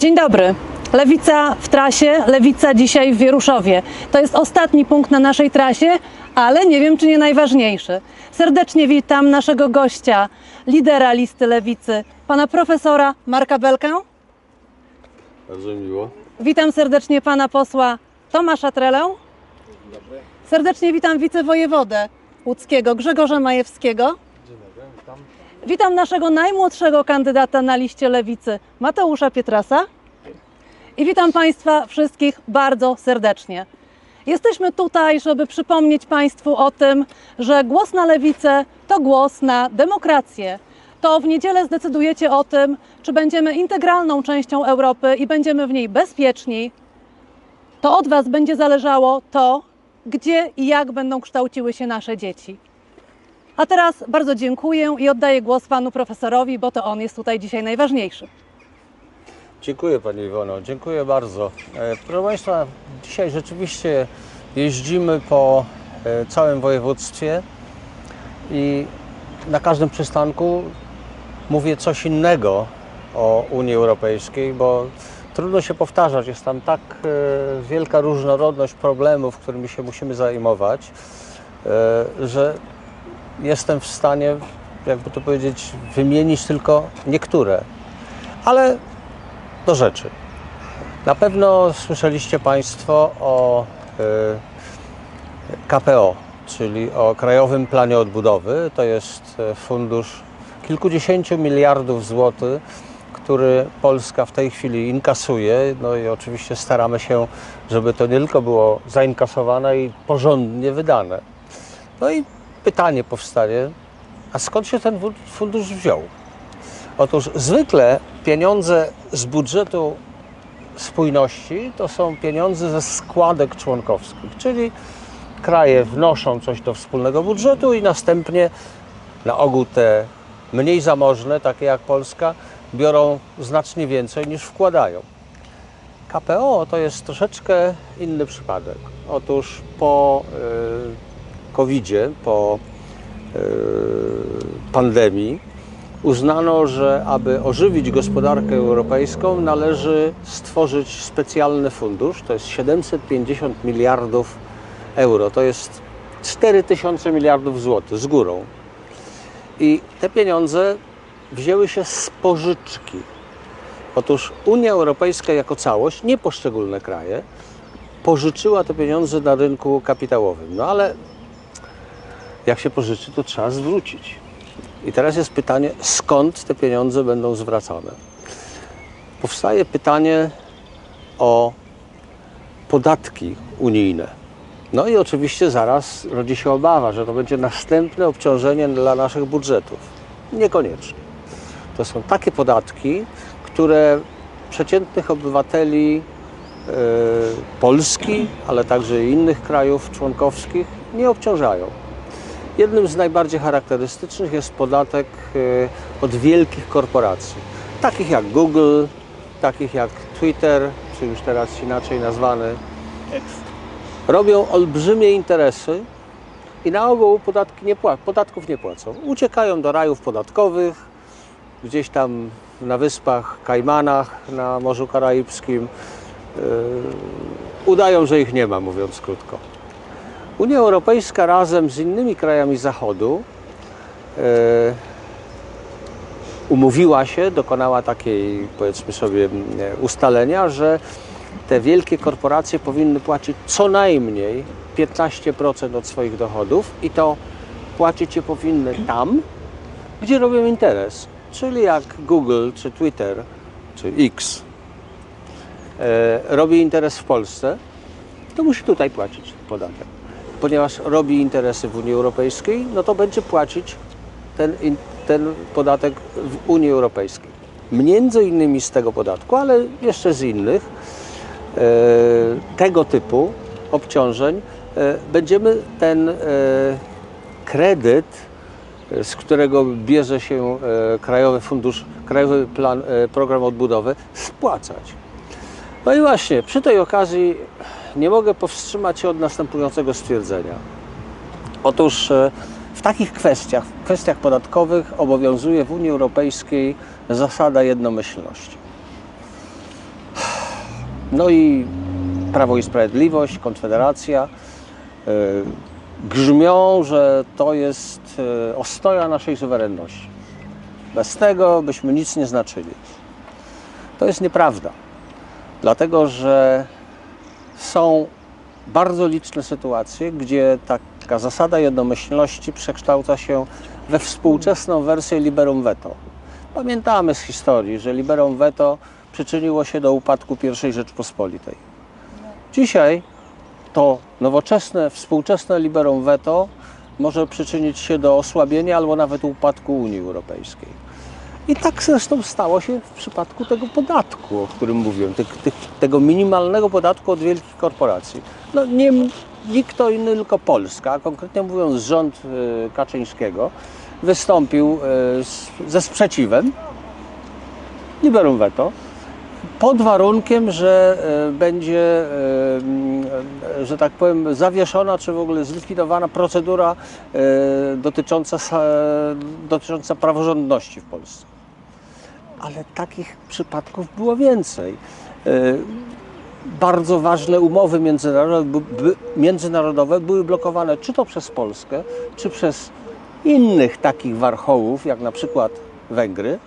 Dzień dobry. Lewica w trasie, lewica dzisiaj w Wieruszowie. To jest ostatni punkt na naszej trasie, ale nie wiem, czy nie najważniejszy. Serdecznie witam naszego gościa, lidera listy lewicy, pana profesora Marka Belkę. Bardzo miło. Witam serdecznie pana posła Tomasza Trelę. Serdecznie witam wicewojewodę łódzkiego Grzegorza Majewskiego. Witam naszego najmłodszego kandydata na liście lewicy Mateusza Pietrasa. I witam Państwa wszystkich bardzo serdecznie. Jesteśmy tutaj, żeby przypomnieć Państwu o tym, że głos na lewicę to głos na demokrację. To w niedzielę zdecydujecie o tym, czy będziemy integralną częścią Europy i będziemy w niej bezpieczni. To od Was będzie zależało to, gdzie i jak będą kształciły się nasze dzieci. A teraz bardzo dziękuję i oddaję głos panu profesorowi, bo to on jest tutaj dzisiaj najważniejszy. Dziękuję Pani Iwono, dziękuję bardzo. E, Proszę Państwa, dzisiaj rzeczywiście jeździmy po e, całym województwie i na każdym przystanku mówię coś innego o Unii Europejskiej, bo trudno się powtarzać. Jest tam tak e, wielka różnorodność problemów, którymi się musimy zajmować, że jestem w stanie, jakby to powiedzieć, wymienić tylko niektóre. Ale do rzeczy. Na pewno słyszeliście Państwo o y, KPO, czyli o Krajowym Planie Odbudowy. To jest y, fundusz kilkudziesięciu miliardów złotych, który Polska w tej chwili inkasuje. No i oczywiście staramy się, żeby to nie tylko było zainkasowane i porządnie wydane. No i pytanie powstaje, a skąd się ten fundusz wziął? Otóż zwykle pieniądze z budżetu spójności to są pieniądze ze składek członkowskich, czyli kraje wnoszą coś do wspólnego budżetu i następnie na ogół te mniej zamożne, takie jak Polska, biorą znacznie więcej niż wkładają. KPO to jest troszeczkę inny przypadek. Otóż po y, COVID-zie, po y, pandemii, uznano, że aby ożywić gospodarkę europejską, należy stworzyć specjalny fundusz. To jest 750 miliardów euro. To jest 4000 miliardów złotych z górą. I te pieniądze wzięły się z pożyczki. Otóż Unia Europejska jako całość, nie poszczególne kraje, pożyczyła te pieniądze na rynku kapitałowym. No ale jak się pożyczy, to trzeba zwrócić. I teraz jest pytanie, skąd te pieniądze będą zwracane? Powstaje pytanie o podatki unijne. No i oczywiście zaraz rodzi się obawa, że to będzie następne obciążenie dla naszych budżetów. Niekoniecznie. To są takie podatki, które przeciętnych obywateli e, Polski, ale także innych krajów członkowskich nie obciążają. Jednym z najbardziej charakterystycznych jest podatek e, od wielkich korporacji, takich jak Google, takich jak Twitter, czy już teraz inaczej nazwany. Robią olbrzymie interesy i na ogół nie podatków nie płacą. Uciekają do rajów podatkowych, gdzieś tam na wyspach Kajmanach, na Morzu Karaibskim. Yy, udają, że ich nie ma, mówiąc krótko. Unia Europejska razem z innymi krajami Zachodu e, umówiła się, dokonała takiej, powiedzmy sobie, e, ustalenia, że te wielkie korporacje powinny płacić co najmniej 15% od swoich dochodów i to płacić je powinny tam, gdzie robią interes. Czyli jak Google, czy Twitter, czy X e, robi interes w Polsce, to musi tutaj płacić podatek. Ponieważ robi interesy w Unii Europejskiej, no to będzie płacić ten, ten podatek w Unii Europejskiej. Między innymi z tego podatku, ale jeszcze z innych e, tego typu obciążeń e, będziemy ten e, kredyt, z którego bierze się Krajowy Fundusz, Krajowy Plan, Program Odbudowy, spłacać. No i właśnie, przy tej okazji nie mogę powstrzymać się od następującego stwierdzenia. Otóż e, w takich kwestiach, w kwestiach podatkowych obowiązuje w Unii Europejskiej zasada jednomyślności. No i Prawo i Sprawiedliwość, Konfederacja e, grzmią, że to jest e, ostoja naszej suwerenności. Bez tego byśmy nic nie znaczyli. To jest nieprawda, dlatego że są bardzo liczne sytuacje, gdzie taka zasada jednomyślności przekształca się we współczesną wersję liberum veto. Pamiętamy z historii, że liberum veto przyczyniło się do upadku I Rzeczpospolitej. Dzisiaj to nowoczesne, współczesne liberum veto może przyczynić się do osłabienia albo nawet upadku Unii Europejskiej. I tak zresztą stało się w przypadku tego podatku, o którym mówiłem, tych, tych, tego minimalnego podatku od wielkich korporacji. No nie nikt to inny, tylko Polska, konkretnie mówiąc rząd y, Kaczyńskiego, wystąpił z, ze sprzeciwem liberum veto, pod warunkiem, że e, będzie, e, e, że tak powiem, zawieszona czy w ogóle zlikwidowana procedura dotycząca, dotycząca praworządności w Polsce. Ale takich przypadków było więcej. Bardzo ważne umowy międzynarodowe, by- by- międzynarodowe były blokowane czy to przez Polskę, czy przez innych takich warchołów, jak na przykład Węgry,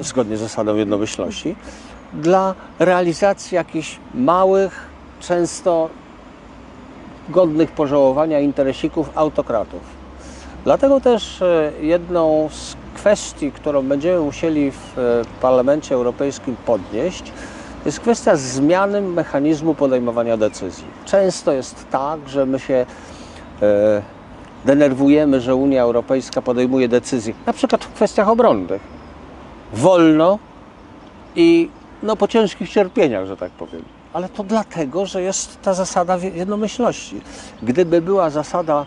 zgodnie z zasadą jednomyślności, dla realizacji jakichś małych, często godnych pożałowania interesików autokratów. Dlatego też e, jedną z kwestii, którą będziemy musieli w e, Parlamencie Europejskim podnieść, jest kwestia zmiany mechanizmu podejmowania decyzji. Często jest tak, że my się e, denerwujemy, że Unia Europejska podejmuje decyzje, na przykład w kwestiach obronnych, wolno i no, po ciężkich cierpieniach, że tak powiem. Ale to dlatego, że jest ta zasada jednomyślności. Gdyby była zasada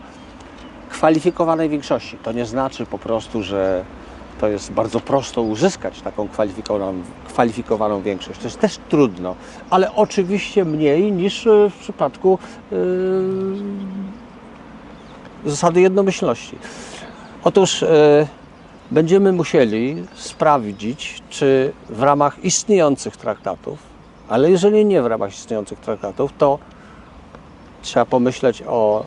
kwalifikowanej większości, to nie znaczy po prostu, że to jest bardzo prosto uzyskać taką kwalifikowaną, kwalifikowaną większość. To jest też trudno, ale oczywiście mniej niż e, w przypadku yy, zasady jednomyślności. Otóż e, będziemy musieli sprawdzić, czy w ramach istniejących traktatów, ale jeżeli nie w ramach istniejących traktatów, to trzeba pomyśleć o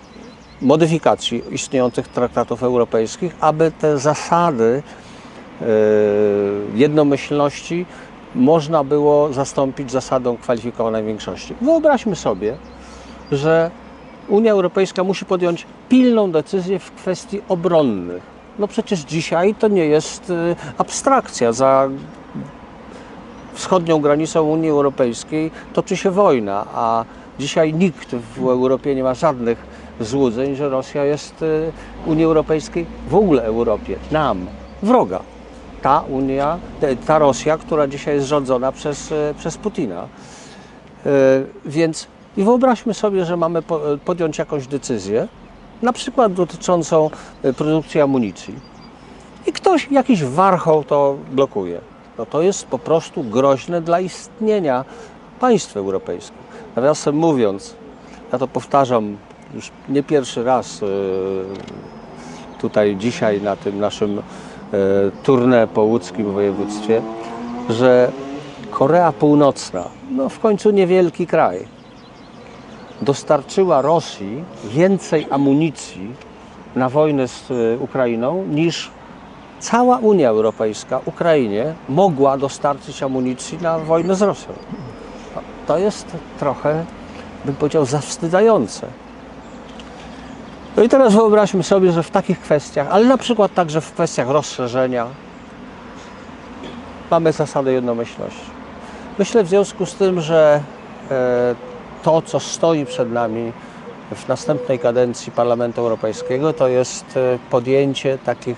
modyfikacji istniejących traktatów europejskich, aby te zasady e, jednomyślności można było zastąpić zasadą kwalifikowanej większości. Wyobraźmy sobie, że Unia Europejska musi podjąć pilną decyzję w kwestii obronnych. No przecież dzisiaj to nie jest y, abstrakcja. Za wschodnią granicą Unii Europejskiej toczy się wojna, a dzisiaj nikt w Europie nie ma żadnych złudzeń, że Rosja jest y, Unii Europejskiej, w ogóle Europie, nam, wroga. Ta Unia, ta Rosja, która dzisiaj jest rządzona przez, y, przez Putina. Więc i wyobraźmy sobie, że mamy po- podjąć jakąś decyzję, na przykład dotyczącą e, produkcji amunicji. I ktoś, jakiś warchoł to blokuje. No to jest po prostu groźne dla istnienia państw europejskich. Nawiasem mówiąc, ja to powtarzam już nie pierwszy raz e, tutaj dzisiaj na tym naszym e, tournée po łódzkim województwie, że Korea Północna, no w końcu niewielki kraj, dostarczyła Rosji więcej amunicji na wojnę z e, Ukrainą niż cała Unia Europejska Ukrainie mogła dostarczyć amunicji na wojnę z Rosją. To jest trochę, bym powiedział, zawstydzające. No i teraz wyobraźmy sobie, że w takich kwestiach, ale na przykład także w kwestiach rozszerzenia, mamy zasadę jednomyślności. Myślę w związku z tym, że e, to, co stoi przed nami w następnej kadencji Parlamentu Europejskiego, to jest e, podjęcie takich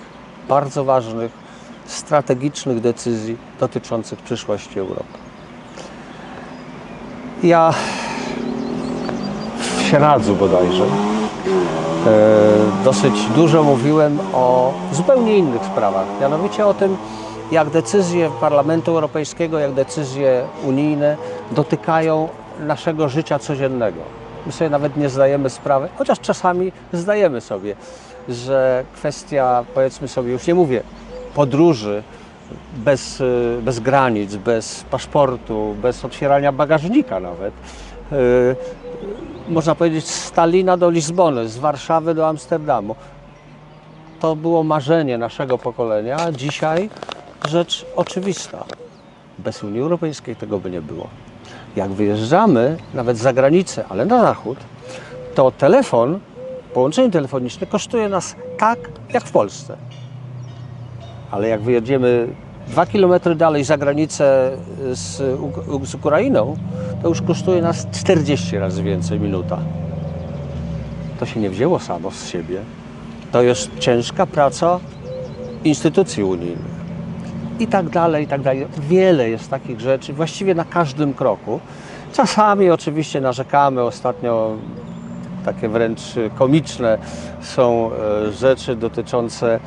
bardzo ważnych, strategicznych decyzji dotyczących przyszłości Europy. Ja w Sieradzu bodajże e, dosyć dużo mówiłem o zupełnie innych sprawach, mianowicie o tym, jak decyzje Parlamentu Europejskiego, jak decyzje unijne dotykają naszego życia codziennego. My sobie nawet nie zdajemy sprawy, chociaż czasami zdajemy sobie, że kwestia, powiedzmy sobie, już nie mówię podróży bez, y, bez granic, bez paszportu, bez otwierania bagażnika nawet. Y, Można powiedzieć z Stalina do Lizbony, z Warszawy do Amsterdamu. To było marzenie naszego pokolenia. Dzisiaj rzecz oczywista. Bez Unii Europejskiej tego by nie było. Jak wyjeżdżamy, nawet za granicę, ale na zachód, to telefon, połączenie telefoniczne kosztuje nas tak, jak w Polsce. Ale jak wyjedziemy dwa kilometry dalej za granicę z, z Ukrainą, to już kosztuje nas 40 razy więcej minuta. To się nie wzięło samo z siebie. To jest ciężka praca instytucji unijnych. I tak dalej, i tak dalej. Wiele jest takich rzeczy, właściwie na każdym kroku. Czasami oczywiście narzekamy, ostatnio takie wręcz komiczne są e, rzeczy dotyczące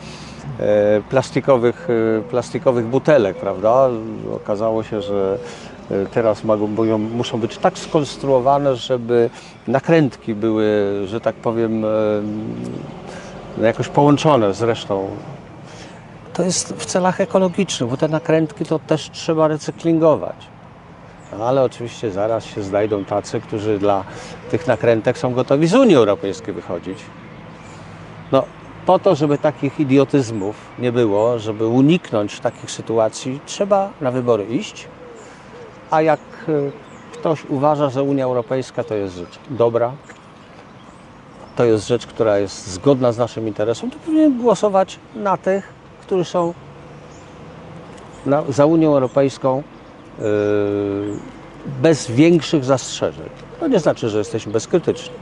e, plastikowych, e, plastikowych butelek, prawda? Okazało się, że teraz mogą, muszą być tak skonstruowane, żeby nakrętki były, że tak powiem, jakoś połączone z resztą. To jest w celach ekologicznych, bo te nakrętki to też trzeba recyklingować. No, ale oczywiście zaraz się znajdą tacy, którzy dla tych nakrętek są gotowi z Unii Europejskiej wychodzić. No, po to, żeby takich idiotyzmów nie było, żeby uniknąć takich sytuacji, trzeba na wybory iść. A jak y, ktoś uważa, że Unia Europejska to jest rzecz dobra, to jest rzecz, która jest zgodna z naszym interesem, to powinien głosować na tych, którzy są za Unią Europejską yy, bez większych zastrzeżeń. To nie znaczy, że jesteśmy bezkrytyczni.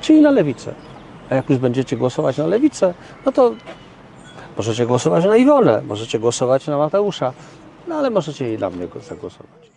Czyli na lewicę. A jak już będziecie głosować na lewicę, no to możecie głosować na Iwonę, możecie głosować na Mateusza, no ale możecie i na mnie zagłosować.